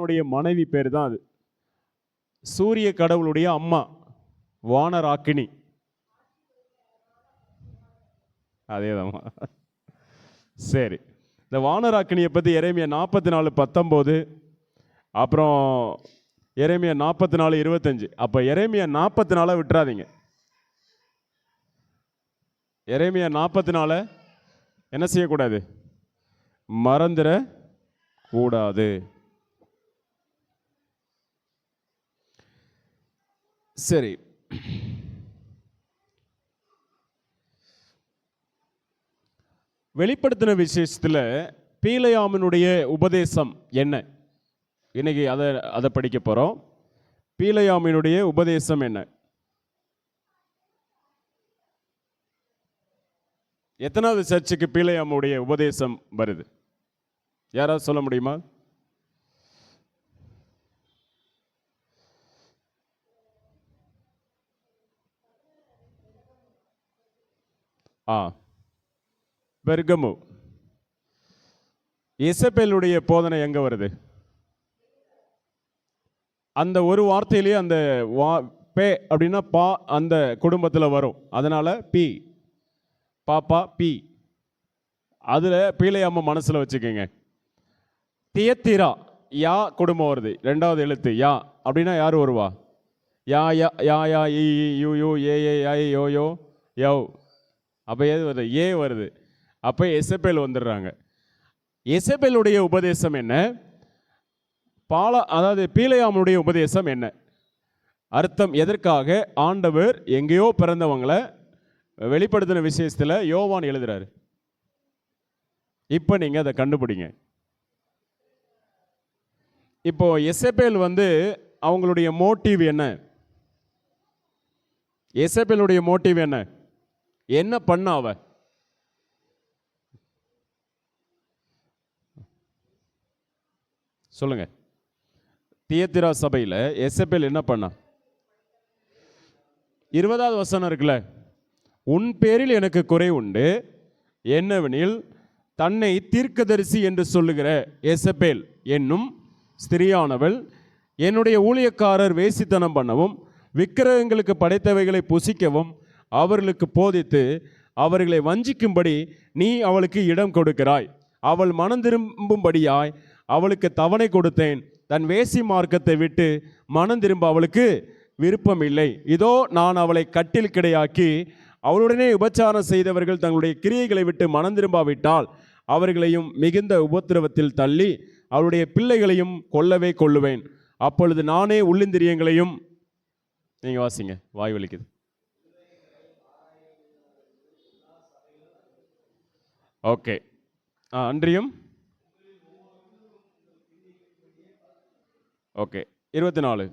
என்னுடைய மனைவி பேர் தான் அது. சூரிய கடவுளுடைய அம்மா வானராக்கினி அதேதாம்மா. சரி. இந்த வானராக்கினியை பற்றி இறைமைய நாற்பத்தி நாலு பத்தொம்போது அப்புறம் எரேமியா நாற்பத்தி நாலு இருபத்தஞ்சு. அப்போ எரேமியா நாற்பத்தி நாலை விட்டுறாதீங்க. எரேமியா நாற்பத்தி நாலை என்ன செய்யக்கூடாது? மறந்துட கூடாது சரி. வெளிப்படுத்தின விசேஷத்தில் பீலையாமனுடைய உபதேசம் என்ன? இன்னைக்கு அதை அதை படிக்க போகிறோம் பீலையாமினுடைய உபதேசம் என்ன? எத்தனாவது சர்ச்சுக்கு பீலையாமுடைய உபதேசம் வருது? யாராவது சொல்ல முடியுமா? ஆ. பெர்கமு. இசபேலுடைய போதனை எங்கே வருது? அந்த ஒரு வார்த்தையிலேயே அந்த வா பே அப்படின்னா பா அந்த குடும்பத்தில் வரும். அதனால் பி. பாப்பா பி. அதில் பீலையாம மனசில் வச்சுக்கோங்க. தியத்திரா யா குடும்பம் வருது. ரெண்டாவது எழுத்து யா. அப்படின்னா யார் வருவா? யா யா யா யா இ இ, யூ யூ ஏ ஏ ஐ யோ யோ யோ அப்போ எது வருது ஏ வருது. அப்போ எசபேல் வந்துடுறாங்க. எசபேலுடைய உபதேசம் என்ன? பால அதாவது பீலையாமனுடைய உபதேசம் என்ன? அர்த்தம் எதற்காக? ஆண்டவர் எங்கேயோ பிறந்தவங்களை வெளிப்படுத்தின விஷயத்தில் யோவான் எழுதுறாரு. இப்போ நீங்கள் அதை கண்டுபிடிங்க. இப்போ எசபேல் வந்து அவங்களுடைய மோட்டிவ் என்ன? எசபேலுடைய மோட்டிவ் என்ன? என்ன பண்ண அவ? சொல்லுங்க. தியத்திரா சபையில் எசபேல் என்ன பண்ணா? இருபதாவது வசனம் இருக்குல்ல. உன் பேரில் எனக்கு குறை உண்டு. என்னவெனில் தன்னை தீர்க்கதரிசி என்று சொல்லுகிற எசபேல் என்னும் ஸ்திரியானவள் என்னுடைய ஊழியக்காரர் வேசித்தனம் பண்ணவும் விக்கிரகங்களுக்கு படைத்தவைகளை புசிக்கவும் அவர்களுக்கு போதித்து அவர்களை வஞ்சிக்கும்படி நீ அவளுக்கு இடம் கொடுக்கிறாய். அவள் மனம் திரும்பும்படியாய் அவளுக்கு தவணை கொடுத்தேன். தன் வேசி மார்க்கத்தை விட்டு மனம் திரும்ப அவளுக்கு விருப்பம் இல்லை இதோ நான் அவளை கட்டில் கிடையாக்கி அவளுடனே உபச்சாரம் செய்தவர்கள் தங்களுடைய கிரியைகளை விட்டு மனம் திரும்பாவிட்டால் அவர்களையும் மிகுந்த உபத்திரவத்தில் தள்ளி அவளுடைய பிள்ளைகளையும் கொல்லவே கொள்ளுவேன். அப்பொழுது நானே உள்ளிந்திரியங்களையும் நீங்கள் வாசிங்க வாய் வலிக்குது. ஓகே. ஆ அன்றியும்? ஓகே. இருபத்தி நாலு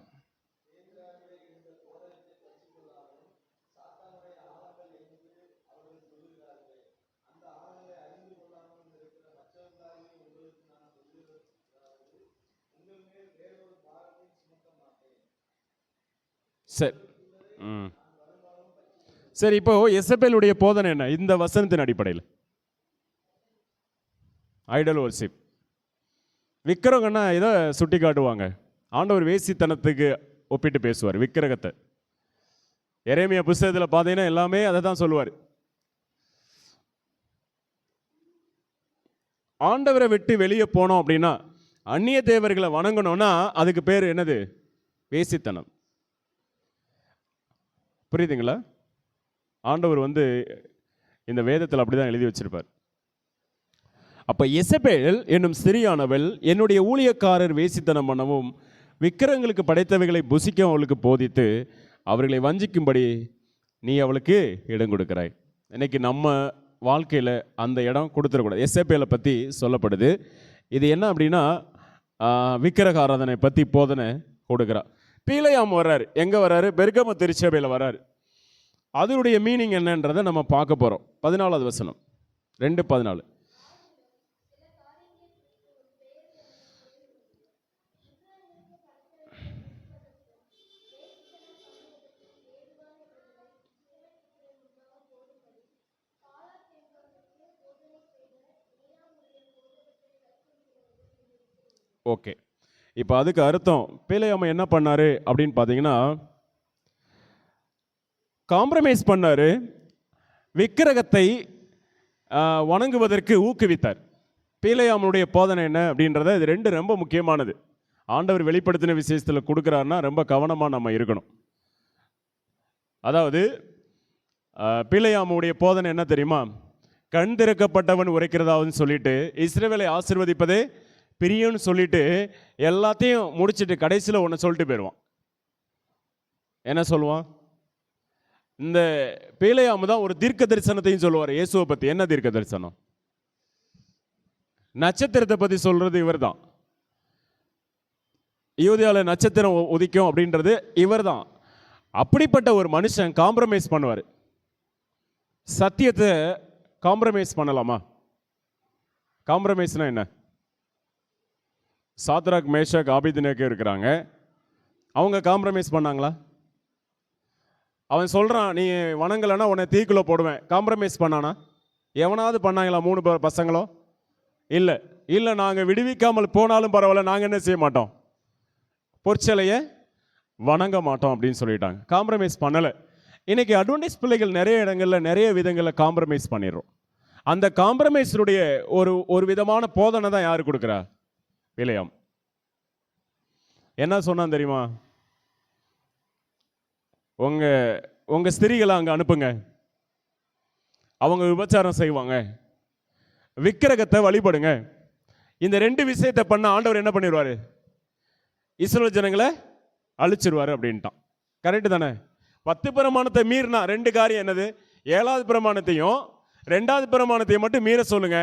சரி. ம். சரி இப்போ எசபேலுடைய போதனை என்ன? இந்த வசனத்தின் அடிப்படையில். ஐடல் ஒர்ஷிப் விக்கிரகன்னா இதை சுட்டி காட்டுவாங்க. ஆண்டவர் வேசித்தனத்துக்கு ஒப்பிட்டு பேசுவார் விக்கிரகத்தை. எரேமியா புஸ்தகத்தில் பார்த்தீங்கன்னா எல்லாமே அதை தான் சொல்லுவார். ஆண்டவரை விட்டு வெளியே போனோம் அப்படின்னா அந்நிய தேவர்களை வணங்கணும்னா அதுக்கு பேர் என்னது? வேசித்தனம். புரியுதுங்களா? ஆண்டவர் வந்து இந்த வேதத்தில் அப்படி தான் எழுதி வச்சிருப்பார். அப்போ எசபேல் என்னும் சிறியானவள் என்னுடைய ஊழியக்காரர் வேசித்தனம் பண்ணவும் விக்கிரங்களுக்கு படைத்தவைகளை புசிக்க அவளுக்கு போதித்து அவர்களை வஞ்சிக்கும்படி நீ அவளுக்கு இடம் கொடுக்கிறாய். இன்னைக்கு நம்ம வாழ்க்கையில் அந்த இடம் கொடுத்துடக்கூடாது. எஸ்ஏபியில் பற்றி சொல்லப்படுது. இது என்ன அப்படின்னா விக்கிரக ஆராதனை பற்றி போதனை கொடுக்குறா. பீலையாம் வர்றாரு. எங்கே வர்றாரு? பெர்கம திருச்சபையில் வர்றாரு. அதனுடைய மீனிங் என்னன்றதை நம்ம பார்க்க போகிறோம் பதினாலாவது வசனம். ரெண்டு பதினாலு. ஓகே. இப்போ அதுக்கு அர்த்தம் பிழையாம என்ன பண்ணாரு அப்படின்னு பார்த்தீங்கன்னா காம்ப்ரமைஸ் பண்ணாரு விக்கிரகத்தை வணங்குவதற்கு ஊக்குவித்தார். பீலையாமனுடைய போதனை என்ன அப்படின்றத இது ரெண்டு ரொம்ப முக்கியமானது. ஆண்டவர் வெளிப்படுத்தின விசேஷத்தில் கொடுக்குறாருன்னா ரொம்ப கவனமாக நம்ம இருக்கணும். அதாவது ஆ, பீலையாமுடைய போதனை என்ன தெரியுமா? கண் திறக்கப்பட்டவன் உரைக்கிறதாவதுன்னு சொல்லிட்டு இஸ்ரேவேலை ஆசிர்வதிப்பதே பிரியம்னு சொல்லிட்டு எல்லாத்தையும் முடிச்சுட்டு கடைசியில் ஒன்று சொல்லிட்டு போயிடுவான். என்ன சொல்லுவான்? இந்த பேலையாம தான் ஒரு தீர்க்க தரிசனத்தையும் சொல்லுவார். இயேசுவை பற்றி என்ன தீர்க்க தரிசனம் நட்சத்திரத்தை பற்றி சொல்கிறது இவர் தான் யூதியால நட்சத்திரம் உதிக்கும் அப்படின்றது இவர்தான். அப்படிப்பட்ட ஒரு மனுஷன் காம்ப்ரமைஸ் பண்ணுவார். சத்தியத்தை காம்ப்ரமைஸ் பண்ணலாமா? காம்ப்ரமைஸ்னால் என்ன? சாத்ராக் மேஷக் ஆபிதினேக்கு இருக்கிறாங்க. அவங்க காம்ப்ரமைஸ் பண்ணாங்களா? அவன் சொல்கிறான் நீ வணங்கலைன்னா உன்னை தீக்குள்ளே போடுவேன். காம்ப்ரமைஸ் பண்ணானா? எவனாவது பண்ணாங்களா மூணு பேர் பசங்களோ? இல்லை. இல்லை நாங்கள் விடுவிக்காமல் போனாலும் பரவாயில்ல நாங்கள் என்ன செய்ய மாட்டோம்? பொற்சிலையை வணங்க மாட்டோம் அப்படின்னு சொல்லிட்டாங்க. காம்ப்ரமைஸ் பண்ணலை. இன்றைக்கி அட்வான்டேஜ் பிள்ளைகள் நிறைய இடங்களில் நிறைய விதங்களில் காம்ப்ரமைஸ் பண்ணிடுறோம். அந்த காம்ப்ரமைஸுடைய ஒரு ஒரு விதமான போதனை தான் யார் கொடுக்குறா? விலையம். என்ன சொன்னான் தெரியுமா? உங்க உங்க ஸ்திரீகளை அங்க அனுப்புங்க. அவங்க விபச்சாரம் செய்வாங்க. விக்கிரகத்தை வழிபடுங்க. இந்த ரெண்டு விஷயத்தை பண்ண ஆண்டவர் என்ன பண்ணிடுவாரு? இஸ்ரோ ஜனங்களை அழிச்சிருவாரு அப்படின்ட்டான். கரெக்டு தானே? பத்து பிரமாணத்தை மீறினா ரெண்டு காரியம் என்னது? ஏழாவது பிரமாணத்தையும் ரெண்டாவது பிரமாணத்தையும் மட்டும் மீற சொல்லுங்க.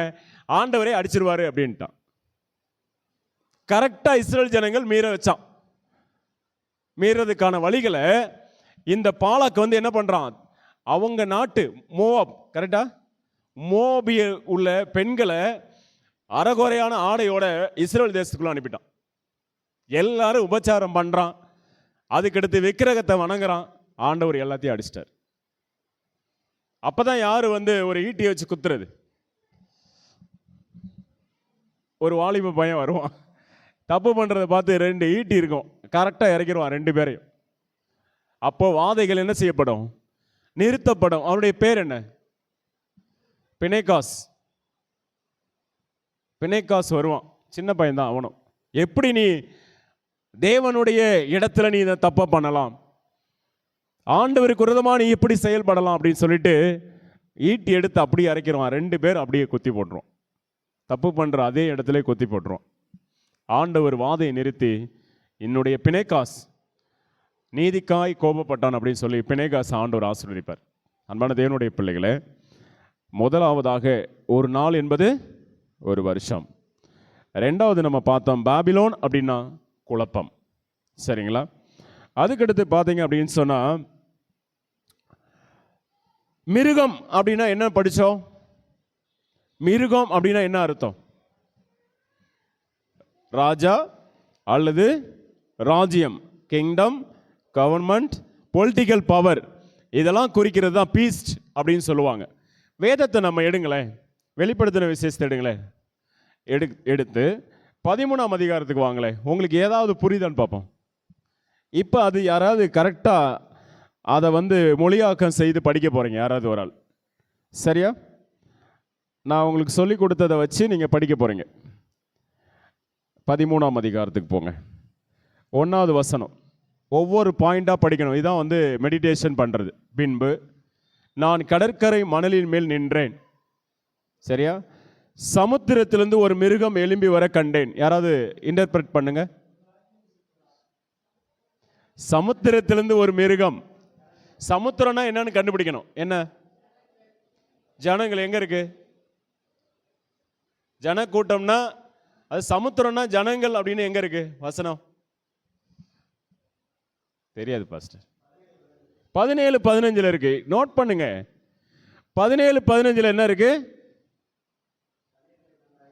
ஆண்டவரே அடிச்சிருவாரு அப்படின்ட்டான். கரெக்டாக இஸ்ரேல் ஜனங்கள் மீற வச்சான். மீறதுக்கான வழிகளை இந்த பாலாக்கு வந்து என்ன பண்ணுறான் அவங்க நாட்டு மோவாப் கரெக்டா மோபிய உள்ள பெண்களை அறகுறையான ஆடையோட இஸ்ரேல் தேசத்துக்குள்ள அனுப்பிட்டான். எல்லாரும் உபச்சாரம் பண்ணுறான் அதுக்கடுத்து விக்கிரகத்தை வணங்குறான். ஆண்டவர் எல்லாத்தையும் அடிச்சிட்டார். அப்போ தான் யார் வந்து ஒரு ஈட்டியை வச்சு குத்துறது? ஒரு வாலிப பையன் வருவான். தப்பு பண்ணுறதை பார்த்து ரெண்டு ஈட்டி இருக்கும். கரெக்டாக இறக்கிடுவான் ரெண்டு பேரையும். அப்போ வாதைகள் என்ன செய்யப்படும்? நிறுத்தப்படும். அவனுடைய பேர் என்ன? பிணைகாஸ் பினைகாஸ் வருவான். சின்ன பையன்தான் அவனும். எப்படி நீ தேவனுடைய இடத்துல நீ இதை தப்பா பண்ணலாம்? ஆண்டவருக்கு விரதமாக நீ எப்படி செயல்படலாம் அப்படின்னு சொல்லிட்டு ஈட்டி எடுத்து அப்படியே இறக்கிடுவான். ரெண்டு பேர் அப்படியே குத்தி போட்டுரும். தப்பு பண்ணுற அதே இடத்துல குத்தி போட்டுருவான் ஆண்டவர் வாதையை நிறுத்தி என்னுடைய பிணைக்காஸ் நீதிக்காய் கோபப்பட்டான் அப்படின்னு சொல்லி பிணைகாஸ் ஆண்டவர் ஆசீர்வதிப்பார். அன்பான தேவனுடைய பிள்ளைகளை முதலாவதாக ஒரு நாள் என்பது ஒரு வருஷம். ரெண்டாவது நம்ம பார்த்தோம் பாபிலோன் அப்படின்னா குழப்பம். சரிங்களா? அதுக்கடுத்து பார்த்தீங்க அப்படின்னு சொன்னால் மிருகம் அப்படின்னா என்ன படித்தோம் மிருகம் அப்படின்னா என்ன அர்த்தம்? ராஜா அல்லது ராஜ்யம் கிங்டம் கவர்மெண்ட் பொலிட்டிக்கல் பவர் இதெல்லாம் குறிக்கிறது தான் பீஸ்ட் அப்படின்னு சொல்லுவாங்க. வேதத்தை நம்ம எடுங்களேன். வெளிப்படுத்தின விசேஷத்தை எடுங்களேன். எடு எடுத்து பதிமூணாம் அதிகாரத்துக்கு வாங்களேன். உங்களுக்கு ஏதாவது புரியுதான்னு பார்ப்போம். இப்போ அது யாராவது கரெக்டாக அதை வந்து மொழியாக்கம் செய்து படிக்க போகிறீங்க யாராவது ஒரு ஆள். சரியா? நான் உங்களுக்கு சொல்லி கொடுத்ததை வச்சு நீங்கள் படிக்க போகிறீங்க பதிமூணாம் அதிகாரத்துக்கு போங்க. ஒன்றாவது வசனம். ஒவ்வொரு பாயிண்டாக படிக்கணும். இதான் வந்து மெடிடேஷன் பண்ணுறது பின்பு நான் கடற்கரை மணலின் மேல் நின்றேன். சரியா? சமுத்திரத்திலிருந்து ஒரு மிருகம் எழும்பி வர கண்டேன். யாராவது இன்டர்பிரட் பண்ணுங்க. சமுத்திரத்திலிருந்து ஒரு மிருகம். சமுத்திரம்னா என்னன்னு கண்டுபிடிக்கணும். என்ன? ஜனங்கள் எங்க இருக்கு? ஜனக்கூட்டம்னா அது சமுத்திரம்னா ஜனங்கள் அப்படின்னு எங்க இருக்கு? வசனம். தெரியாது பாஸ்டர் பதினேழு பதினஞ்சுல இருக்கு. நோட் பண்ணுங்க. பதினேழு பதினஞ்சுல என்ன இருக்கு?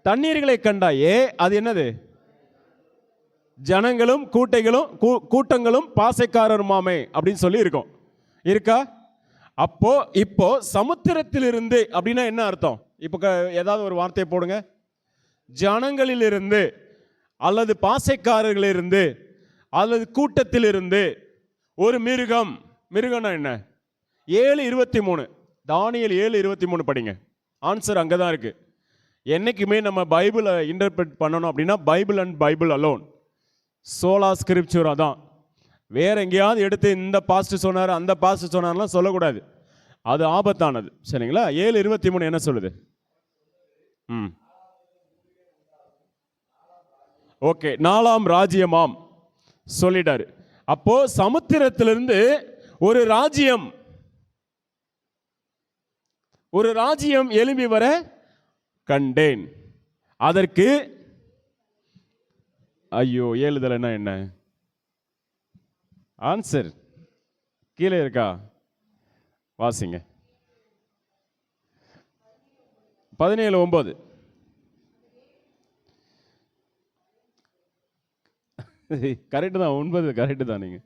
தண்ணீர்களை கண்டாயே அது என்னது? ஜனங்களும் கூட்டைகளும் கூ- கூட்டங்களும் பாசைக்காரருமாமே அப்படின்னு சொல்லி இருக்கும். இருக்கா? அப்போ இப்போ சமுத்திரத்திலிருந்து அப்படின்னா என்ன அர்த்தம்? இப்போ க- ஏதாவது ஒரு வார்த்தையை போடுங்க. ஜனங்களிலிருந்து அல்லது பாசைக்காரர்களிருந்து அல்லது கூட்டத்திலிருந்து ஒரு மிருகம் மிருகம்னா என்ன? ஏழு இருபத்தி மூணு. தானியல் ஏழு இருபத்தி மூணு படிங்க. ஆன்சர் அங்கே தான் இருக்குது என்னைக்குமே நம்ம பைபிளை இன்டர்பிரட் பண்ணணும் அப்படின்னா பைபிள் அண்ட் பைபிள் அலோன் சோலா ஸ்கிரிப்சூரா தான். வேற எங்கேயாவது எடுத்து இந்த பாஸ்ட் சொன்னார் அந்த பாஸ்ட் சொன்னார்லாம் சொல்லக்கூடாது. அது ஆபத்தானது. சரிங்களா? ஏழு இருபத்தி மூணு என்ன சொல்லுது? ம். ஓகே நாலாம் ராஜ்யமாம் சொல்லிட்டாரு. அப்போ சமுத்திரத்திலிருந்து ஒரு ராஜ்யம் ஒரு ராஜ்யம் எழும்பி வர கண்டேன். அதற்கு ஐயோ ஏழுதலைன்னா என்ன? ஆன்சர் கீழே இருக்கா? வாசிங்க. பதினேழு ஒன்பது. கரெக்டு தான் ஒன்பது கரெக்டு தான் நீங்க.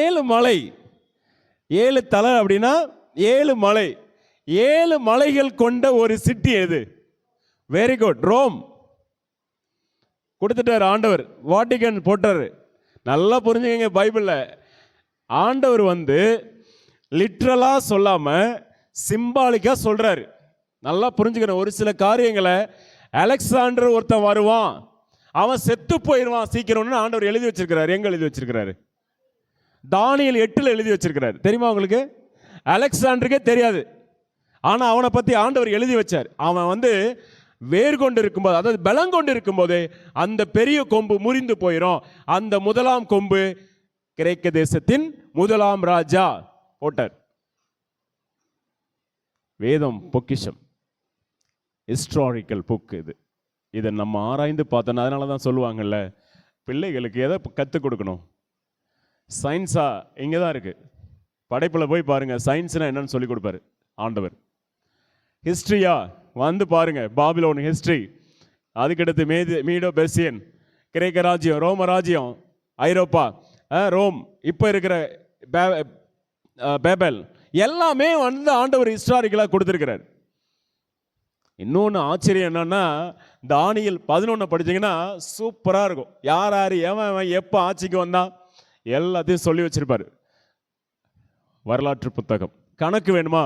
ஏழு மலை ஏழு தலை அப்படின்னா ஏழு மலை. ஏழு மலைகள் கொண்ட ஒரு சிட்டி எது? வெரி குட் ரோம் கொடுத்துட்டார் ஆண்டவர். வாட்டிகன் போட்டார். நல்லா புரிஞ்சுக்கங்க பைபிளில். ஆண்டவர் வந்து லிட்ரலாக சொல்லாமல் சிம்பாலிக்காக சொல்கிறாரு நல்லா புரிஞ்சுக்கணும். ஒரு சில காரியங்களை அலெக்சாண்டர் ஒருத்தன் வருவான். அவன் செத்து போயிடுவான் சீக்கிரம்னு ஆண்டவர் எழுதி வச்சிருக்கிறாரு. எங்க எழுதி வச்சிருக்கிறாரு? தானியல் எட்டில் எழுதி வச்சிருக்கிறாரு. தெரியுமா உங்களுக்கு? அலெக்சாண்டருக்கே தெரியாது. ஆனால் அவனை பற்றி ஆண்டவர் எழுதி வச்சார். அவன் வந்து வேர் கொண்டு இருக்கும்போது அதாவது பலம் கொண்டு இருக்கும்போதே அந்த பெரிய கொம்பு முறிந்து போயிடும் அந்த முதலாம் கொம்பு கிரேக்க தேசத்தின் முதலாம் ராஜா போட்டார். வேதம் பொக்கிஷம். ஹிஸ்டாரிக்கல் புக் இது. இதை நம்ம ஆராய்ந்து பார்த்தோன்னா அதனால தான் சொல்லுவாங்கல்ல பிள்ளைகளுக்கு எதை கற்றுக் கொடுக்கணும்? சயின்ஸா இங்கே தான் இருக்குது படைப்பில் போய் பாருங்கள் சயின்ஸ்னால் என்னன்னு சொல்லி கொடுப்பாரு ஆண்டவர். ஹிஸ்ட்ரியா வந்து பாருங்கள் பாபிலோன் ஹிஸ்ட்ரி அதுக்கடுத்து மேதி மீடோ பெர்சியன் கிரேக்க ராஜ்யம் ரோம ராஜ்யம் ஐரோப்பா ரோம். இப்போ இருக்கிற பே- பேபல். எல்லாமே வந்து ஆண்டவர் ஹிஸ்டாரிக்கலாக கொடுத்துருக்கிறார். இன்னொன்று ஆச்சரியம் என்னன்னா தானியல் பதினொன்று படித்தீங்கன்னா சூப்பராக இருக்கும். யார் யார் எவன் எவன் எப்போ ஆட்சிக்கு வந்தான் எல்லாத்தையும் சொல்லி வச்சிருப்பார். வரலாற்று புத்தகம். கணக்கு வேணுமா?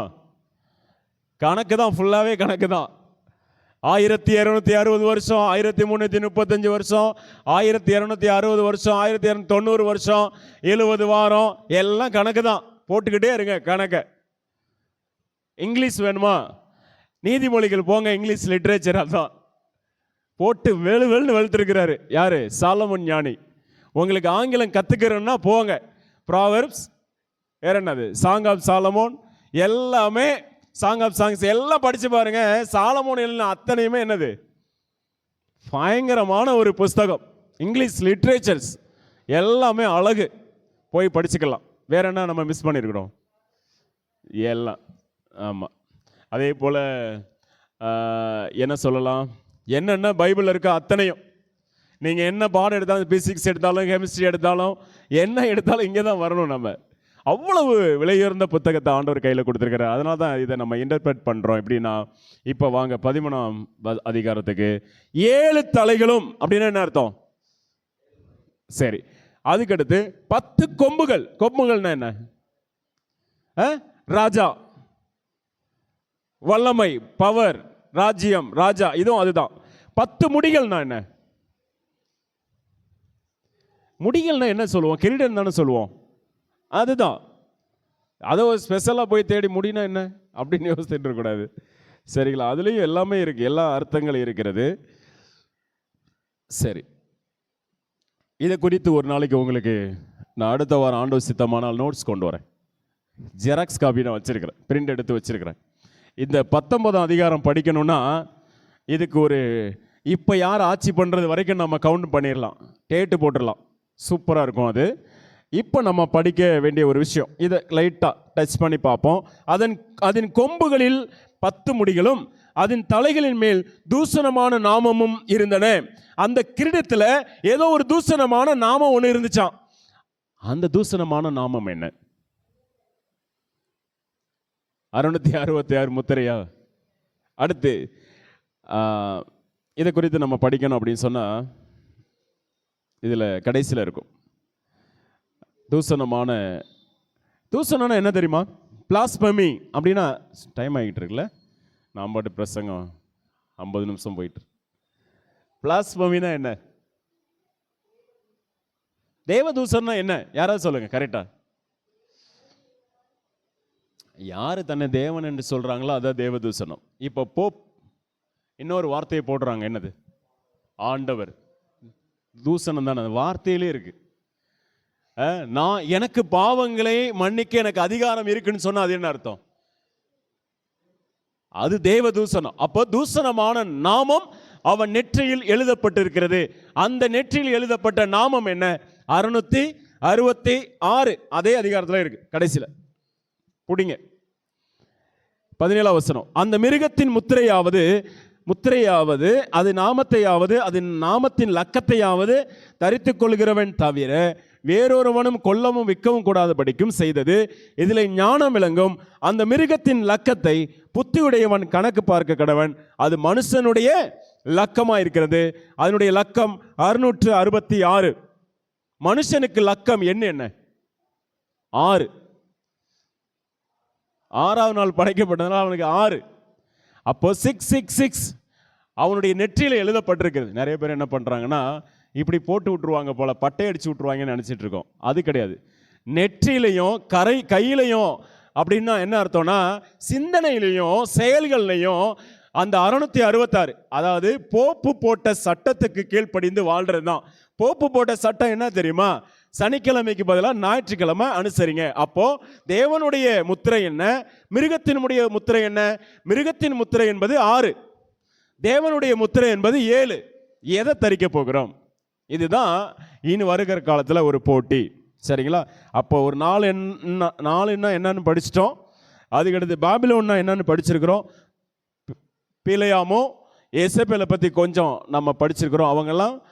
கணக்கு தான் ஃபுல்லாகவே கணக்கு தான். ஆயிரத்தி இரநூத்தி அறுபது வருஷம் ஆயிரத்தி முந்நூற்றி முப்பத்தஞ்சு வருஷம் ஆயிரத்தி இரநூத்தி அறுபது வருஷம் ஆயிரத்தி இரநூத்தி தொண்ணூறு வருஷம் எழுபது வாரம் எல்லாம் கணக்கு தான். போட்டுக்கிட்டே இருங்க கணக்கை. இங்கிலீஷ் வேணுமா? நீதிமொழிகள் போங்க இங்கிலீஷ் லிட்ரேச்சர் அதான். போட்டு வெளு வெளுன்னு வெளுத்துருக்கிறாரு யாரு? சாலமன் ஞானி. உங்களுக்கு ஆங்கிலம் கற்றுக்கிறோன்னா போங்க. ப்ராவர்ப்ஸ் வேற என்னது? சாங் ஆஃப் சாலமோன் எல்லாமே சாங் ஆஃப் சாங்ஸ் எல்லாம் படித்து பாருங்க. சாலமோன் எழுதின அத்தனையுமே என்னது? பயங்கரமான ஒரு புஸ்தகம். இங்கிலீஷ் லிட்ரேச்சர்ஸ் எல்லாமே அழகு. போய் படிச்சுக்கலாம். வேற என்ன நம்ம மிஸ் பண்ணியிருக்கிறோம் எல்லாம். ஆமாம் அதே போல் என்ன சொல்லலாம்? என்னென்ன பைபிளில் இருக்க அத்தனையும். நீங்கள் என்ன பாடம் எடுத்தாலும் பிசிக்ஸ் எடுத்தாலும் கெமிஸ்ட்ரி எடுத்தாலும் என்ன எடுத்தாலும் இங்கே தான் வரணும் நம்ம. அவ்வளவு விலையுயர்ந்த புத்தகத்தை ஆண்டவர் கையில் கொடுத்துருக்காரு அதனால தான் இதை நம்ம இன்டர்பிரட் பண்ணுறோம் எப்படின்னா இப்போ வாங்க பதிமூணாம் அதிகாரத்துக்கு. ஏழு தலைகளும் அப்படின்னா என்ன அர்த்தம்? சரி. அதுக்கடுத்து பத்து கொம்புகள். கொம்புகள்னா என்ன? ஆ? ராஜா. வல்லமை பவர் ராஜ்யம் ராஜா இதுவும் அதுதான். பத்து முடிகள்னா என்ன? முடிகள்னா என்ன சொல்லுவோம்? கிரீடம் தானே சொல்லுவோம். அதுதான். அதை ஒரு ஸ்பெஷலாக போய் தேடி முடினா என்ன? அப்படின்னு யோசிச்சுட்டு இருக்கக்கூடாது சரிங்களா? அதுலேயும் எல்லாமே இருக்குது எல்லா அர்த்தங்களும் இருக்கிறது. சரி. இதை குறித்து ஒரு நாளைக்கு உங்களுக்கு நான் அடுத்த வாரம் ஆண்டவர் சித்தமானால் நோட்ஸ் கொண்டு வரேன். ஜெராக்ஸ் காப்பி நான் வச்சுருக்கிறேன். பிரிண்ட் எடுத்து வச்சிருக்கிறேன். இந்த பத்தொன்பதாம் அதிகாரம் படிக்கணும்னா இதுக்கு ஒரு இப்போ யார் ஆட்சி பண்ணுறது வரைக்கும் நம்ம கவுண்ட் பண்ணிடலாம் டேட்டு போட்டுடலாம் சூப்பராக இருக்கும் அது. இப்போ நம்ம படிக்க வேண்டிய ஒரு விஷயம். இதை லைட்டாக டச் பண்ணி பார்ப்போம். அதன் அதன் கொம்புகளில் பத்து முடிகளும் அதன் தலைகளின் மேல் தூசணமான நாமமும் இருந்தன. அந்த கிரீடத்தில் ஏதோ ஒரு தூசணமான நாமம் ஒன்று இருந்துச்சாம். அந்த தூசணமான நாமம் என்ன? அறுநூற்றி அறுபத்தி ஆறு முத்திரையா? அடுத்து இதை குறித்து நம்ம படிக்கணும் அப்படின்னு சொன்னால் இதில் கடைசியில் இருக்கும். தூசணமான தூசணம்னா என்ன தெரியுமா? பிளாஸ்பமி அப்படின்னா டைம் ஆகிட்டு இருக்குல்ல? நான் பாட்டு பிரசங்கம் ஐம்பது நிமிஷம் போயிட்டு பிளாஸ்பமினா என்ன? தேவதூசன்னா என்ன? யாராவது சொல்லுங்கள் கரெக்டாக யார் தன்னை தேவன் என்று சொல்கிறாங்களோ அதான் தேவதூசணம் இப்போ போப் இன்னொரு வார்த்தையை போடுறாங்க என்னது? ஆண்டவர். தூசணம் தானே அது வார்த்தையிலே இருக்கு. நான் எனக்கு பாவங்களை மன்னிக்க எனக்கு அதிகாரம் இருக்குன்னு சொன்னால் அது என்ன அர்த்தம்? அது தேவ தூசணம் அப்போ தூசணமான நாமம் அவன் நெற்றியில் எழுதப்பட்டிருக்கிறது. அந்த நெற்றியில் எழுதப்பட்ட நாமம் என்ன? அறுநூத்தி அறுபத்தி ஆறு. அதே அதிகாரத்தில் இருக்கு கடைசியில். புடிங்க. பதினேழாம் வசனம். அந்த மிருகத்தின் முத்திரையாவது முத்திரையாவது அது நாமத்தையாவது அதன் நாமத்தின் லக்கத்தையாவது தரித்து கொள்கிறவன் தவிர வேறொருவனும் கொல்லவும் விற்கவும் கூடாதபடிக்கும் செய்தது. இதில் ஞானம் விளங்கும். அந்த மிருகத்தின் லக்கத்தை புத்தியுடையவன் கணக்கு பார்க்க கடவன். அது மனுஷனுடைய லக்கமாக இருக்கிறது அதனுடைய லக்கம் அறுநூற்று அறுபத்தி ஆறு. மனுஷனுக்கு லக்கம் என்ன என்ன? ஆறு. ஆறாவது நாள் படைக்கப்பட்டதுனால அவனுக்கு ஆறு. அப்போ சிக்ஸ் சிக்ஸ் சிக்ஸ் அவனுடைய நெற்றியில் எழுதப்பட்டிருக்கிறது. நிறைய பேர் என்ன பண்ணுறாங்கன்னா இப்படி போட்டு விட்ருவாங்க போல் பட்டை அடித்து விட்ருவாங்கன்னு நினச்சிட்டு இருக்கோம். அது கிடையாது. நெற்றிலையும் கரை கையிலையும் அப்படின்னா என்ன அர்த்தம்னா சிந்தனையிலையும் செயல்கள்லையும் அந்த அறுநூத்தி அறுபத்தாறு அதாவது போப்பு போட்ட சட்டத்துக்கு கீழ்ப்படிந்து வாழ்றது தான் போப்பு போட்ட சட்டம் என்ன தெரியுமா? சனிக்கிழமைக்கு பதிலாக ஞாயிற்றுக்கிழமை அனுசரிங்க. அப்போ தேவனுடைய முத்திரை என்ன? மிருகத்தினுடைய முத்திரை என்ன? மிருகத்தின் முத்திரை என்பது ஆறு. தேவனுடைய முத்திரை என்பது ஏழு. எதை தரிக்க போகிறோம்? இதுதான் இனி வருகிற காலத்தில் ஒரு போட்டி. சரிங்களா? அப்போ ஒரு நாலு என்ன நாலுன்னா என்னன்னு படிச்சிட்டோம். அதுக்கடுத்து பாபிலோன்னா என்னன்னு படிச்சிருக்கிறோம். பிழையாமோ எசபேலை பற்றி கொஞ்சம் நம்ம படிச்சிருக்கிறோம். அவங்கெல்லாம்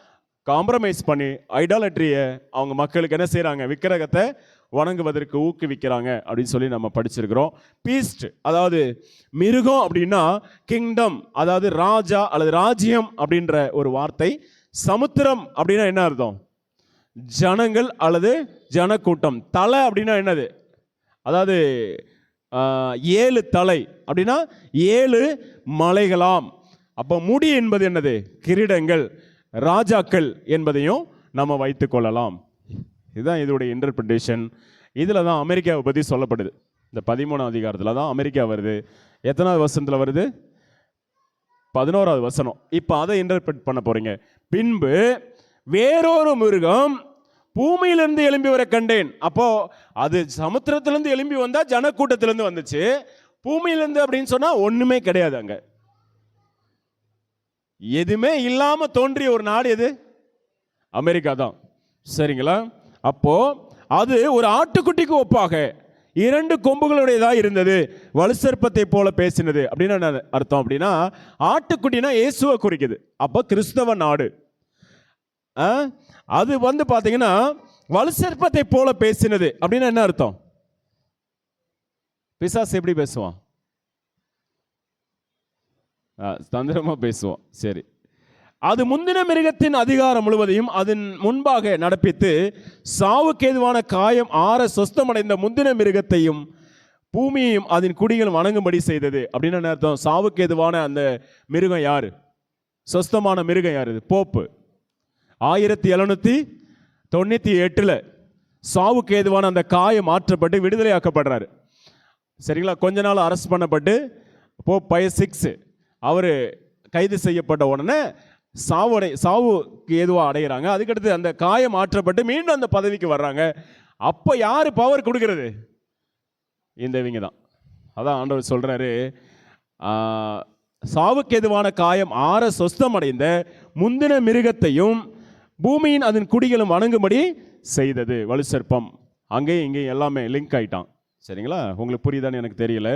காம்ப்ரமைஸ் பண்ணி ஐடாலட்ரியை அவங்க மக்களுக்கு என்ன செய்கிறாங்க விக்கிரகத்தை வணங்குவதற்கு ஊக்குவிக்கிறாங்க அப்படின்னு சொல்லி நம்ம படிச்சிருக்கிறோம். பீஸ்ட் அதாவது மிருகம் அப்படின்னா கிங்டம் அதாவது ராஜா அல்லது ராஜ்யம் அப்படின்ற ஒரு வார்த்தை. சமுத்திரம் அப்படின்னா என்ன அர்த்தம்? ஜனங்கள் அல்லது ஜனக்கூட்டம். தலை அப்படின்னா என்னது? அதாவது ஏழு தலை அப்படின்னா ஏழு மலைகளாம். அப்போ முடி என்பது என்னது? கிரீடங்கள். ராஜாக்கள் என்பதையும் நம்ம வைத்துக் கொள்ளலாம். இதுதான் இதோடைய இன்டர்பிரிட்டேஷன் இதில் தான் அமெரிக்காவை பற்றி சொல்லப்படுது. இந்த பதிமூணாம் அதிகாரத்தில் தான் அமெரிக்கா வருது. எத்தனாவது வசனத்தில் வருது? பதினோராவது வசனம். இப்போ அதை இன்டர்பிரட் பண்ண போகிறீங்க பின்பு வேறொரு மிருகம் பூமியிலிருந்து எழும்பி வர கண்டேன். அப்போது அது சமுத்திரத்திலேருந்து எழும்பி வந்தால் ஜனக்கூட்டத்திலேருந்து வந்துச்சு. பூமியிலேருந்து அப்படின்னு சொன்னால் ஒன்றுமே கிடையாது அங்கே. எதுவுமே இல்லாமல் தோன்றிய ஒரு நாடு எது? அமெரிக்கா தான். சரிங்களா? அப்போது அது ஒரு ஆட்டுக்குட்டிக்கு ஒப்பாக இரண்டு கொம்புகளுடையதாக இருந்தது. வலுசற்பத்தை போல பேசினது. அப்படின்னு என்ன அர்த்தம் அப்படின்னா ஆட்டுக்குட்டினா இயேசுவை குறிக்குது. அப்போ கிறிஸ்தவ நாடு. ஆ? அது வந்து பார்த்தீங்கன்னா வலுசற்பத்தை போல பேசினது. அப்படின்னா என்ன அர்த்தம்? பிசாஸ் எப்படி பேசுவான்? தந்திரமாக தந்திரமா பேசுவோம் சரி அது முந்தின மிருகத்தின் அதிகாரம் முழுவதையும் அதன் முன்பாக நடப்பித்து சாவுக்கு ஏதுவான காயம் ஆற சொஸ்தமடைந்த முந்தின மிருகத்தையும் பூமியையும் அதன் குடிகளும் வணங்கும்படி செய்தது அப்படின்னு என்ன அர்த்தம் சாவுக்கேதுவான அந்த மிருகம் யார் சொஸ்தமான மிருகம் யார் இது போப்பு ஆயிரத்தி எழுநூற்றி தொண்ணூற்றி எட்டில் சாவுக்கு ஏதுவான அந்த காயம் மாற்றப்பட்டு விடுதலையாக்கப்படுறாரு சரிங்களா கொஞ்ச நாள் அரெஸ்ட் பண்ணப்பட்டு போப் பய சிக்ஸு அவர் கைது செய்யப்பட்ட உடனே சாவுடை சாவுக்கு ஏதுவாக அடைகிறாங்க அதுக்கடுத்து அந்த காயம் மாற்றப்பட்டு மீண்டும் அந்த பதவிக்கு வர்றாங்க. அப்போ யார் பவர் கொடுக்கறது? இந்த இவங்க தான். அதான் ஆண்டவர் சொல்கிறாரு சாவுக்கு எதுவான காயம் ஆற சொஸ்தமடைந்த முந்தின மிருகத்தையும் பூமியின் அதன் குடிகளும் வணங்கும்படி செய்தது. வலுசற்பம் அங்கேயும் இங்கேயும் எல்லாமே லிங்க் ஆயிட்டான். சரிங்களா? உங்களுக்கு புரியுதான்னு எனக்கு தெரியல.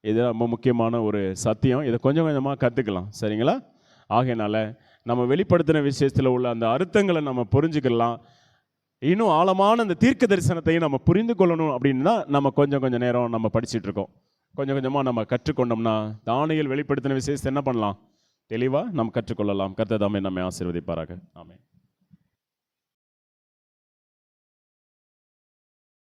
இது ரொம்ப முக்கியமான ஒரு சத்தியம். இதை கொஞ்சம் கொஞ்சமாக கற்றுக்கலாம் சரிங்களா? ஆகையினால நம்ம வெளிப்படுத்தின விஷயத்தில் உள்ள அந்த அர்த்தங்களை நம்ம புரிஞ்சுக்கலாம். இன்னும் ஆழமான அந்த தீர்க்க தரிசனத்தையும் நம்ம புரிந்து கொள்ளணும் அப்படின்னா நம்ம கொஞ்சம் கொஞ்சம் நேரம் நம்ம படிச்சுட்டு இருக்கோம். கொஞ்சம் கொஞ்சமாக நம்ம கற்றுக்கொண்டோம்னா தானியல் வெளிப்படுத்தின விசேஷத்தை என்ன பண்ணலாம்? தெளிவாக நாம் கற்றுக்கொள்ளலாம். கர்த்தர் நம்மை ஆசீர்வதிப்பாராக. ஆமே